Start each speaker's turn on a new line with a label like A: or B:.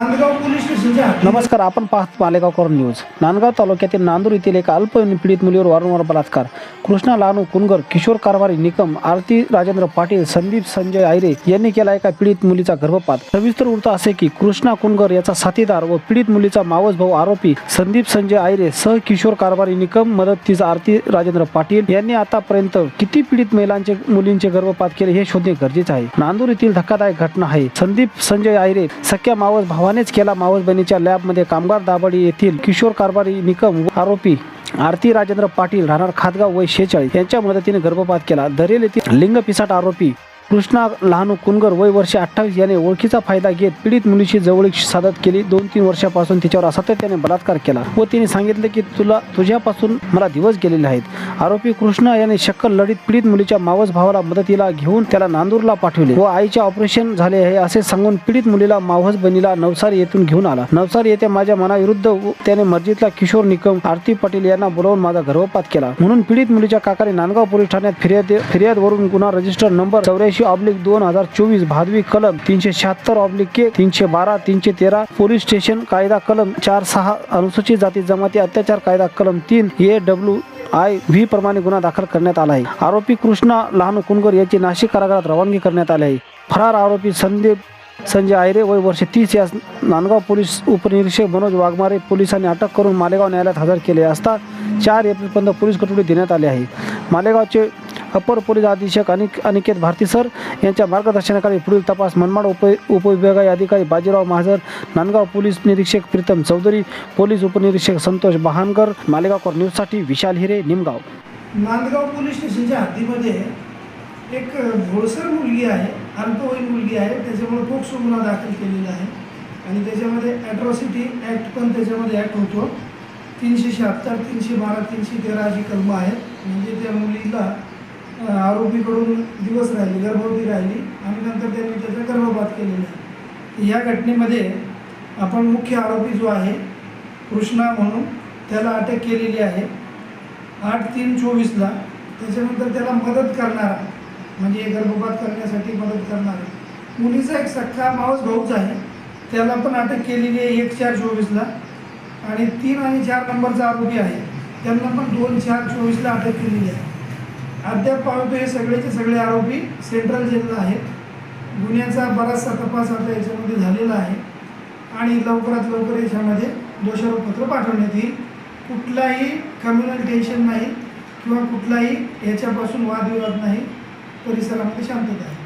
A: A Nandgaon police स्टेशनच्या
B: नमस्कार आपण पाहत मालेगावकर न्यूज. नांदगाव तालुक्यातील नांदूर येथील एका अल्प पीडित मुलीवर वारंवार बलात्कार. कृष्णा लानू कुनगर किशोर कारवारी निकम आरती राजेंद्र पाटील संदीप संजय आयरे यांनी केला एका पीडित मुलीचा गर्भपात. सविस्तर वृत्त असे की कृष्णा कुनगर याचा साथीदार व पीडित मुलीचा मावस भाऊ आरोपी संदीप संजय आयरे सह किशोर कारभारी निकम मदतीस आरती राजेंद्र पाटील यांनी आतापर्यंत किती पीडित महिलांचे मुलींचे गर्भपात केले हे शोधणे गरजेचे आहे. नांदूर येथील धक्कादायक घटना आहे. संदीप संजय आयरे सख्या मावस भावानेच केला मावस बहिणीच्या लॅबमध्ये कामगार दाभाडी येथील किशोर कारभारी निकम आरोपी आरती राजेंद्र पाटील राहणार खातगाव वय शेचाळीस यांच्या मदतीने गर्भपात केला. दरेल येथील लिंग पिसाट आरोपी कृष्णा लहानू कुनगर वय वर्ष अठ्ठावीस याने ओळखीचा फायदा घेत पीडित मुलीशी जवळीक सादत केली. दोन तीन वर्षापासून तिच्यावर असातत्याने बलात्कार केला. व तिने सांगितले की तुला तुझ्यापासून मला दिवस गेलेले आहेत. आरोपी कृष्णा याने शक्कल लढीत पीडित मुलीच्या मावस भावाला मदतीला घेऊन त्याला नांदूरला पाठवले. व आईचे ऑपरेशन झाले आहे असे सांगून पीडित मुलीला मावस बहिणीला नवसारी येथून घेऊन आला. नवसारी येथे माझ्या मनाविरुद्ध व त्याने मर्जीतला किशोर निकम आरती पाटील यांना बोलावून माझा गर्भपात केला. म्हणून पीडित मुलीच्या काकाने नांदगाव पोलीस ठाण्यात फिर्याद फिर्यादवरून गुन्हा रजिस्टर नंबर चौऱ्याऐंशी ऑब्लिक दोन हजार चोवीस भादवी कलम तीनशे शहात्तर ऑब्लिक एक तीनशे बारा तीनशे तेरा पोलीस स्टेशन कायदा कलम चार सहा अनुसूचित जाती जमाती अत्याचार कायदा कलम तीन ए डब्ल्यू आय व्ही प्रमाणे गुन्हा दाखल करण्यात आला आहे. आरोपी कृष्णा लहान कुनगर याची नाशिक कारागृहात रवानगी करण्यात आली आहे. फरार आरोपी संदीप संजय आयरे वय वर्ष तीस यास नांदगाव पोलीस उपनिरीक्षक मनोज वाघमारे पोलिसांनी अटक करून मालेगाव न्यायालयात हजर केले असता चार एप्रिलपर्यंत पोलीस कटोरी देण्यात आली आहे. मालेगावचे अपर पोलीस अधीक्षक अनिक अनिकेत भारती सर यांच्या मार्गदर्शनाखाली पुढील तपास मनमाड उप उपविभागीय अधिकारी बाजीराव महाजर नांदगाव पोलीस निरीक्षक प्रीतम चौधरी पोलीस उपनिरीक्षक संतोष बहानकर मालेगावकर न्यूजसाठी विशाल हिरे निमगाव.
A: नांदगाव पोलीस स्टेशनच्या हद्दीमध्ये एक भोळसर मुलगी आहे अल्पवयीन मुलगी आहे त्याच्यामुळे पोक्सो गुन्हा दाखल केलेला आहे. आणि त्याच्यामध्ये ॲट्रॉसिटी ॲक्ट पण त्याच्यामध्ये ॲक्ट होतो. तीनशे शहात्तर तीनशे बारा तीनशे तेरा अशी कलमं आहेत. म्हणजे त्या मुलीला आरोपीकडून दिवस राहिली गर्भवती राहिली आणि नंतर त्यांनी त्याचा गर्भपात केलेला आहे. या घटनेमध्ये आपण मुख्य आरोपी जो आहे कृष्णा म्हणून त्याला अटक केलेली आहे. आठ तीन चोवीसला त्याच्यानंतर त्याला मदत करणारा म्हणजे गर्भपात करण्यासाठी मदत करणारा मुलीचा एक सख्खा मावस भाऊच आहे. त्याला पण अटक केलेली आहे एक चार चोवीसला. आणि तीन आणि चार नंबरचा आरोपी आहे. त्यांना पण दोन चार चोवीसला अटक केलेली आहे. अद्याप पाहतो हे सगळेचे सगळे आरोपी सेंट्रल जेलला आहेत. गुन्ह्याचा बराचसा तपास आता याच्यामध्ये झालेला आहे. आणि लवकरात लवकर याच्यामध्ये दोषारोपपत्र पाठवण्यात येईल. कुठलाही कम्युनल टेन्शन नाही किंवा कुठलाही याच्यापासून वादविवाद नाही. परिसरामध्ये शांतता आहे.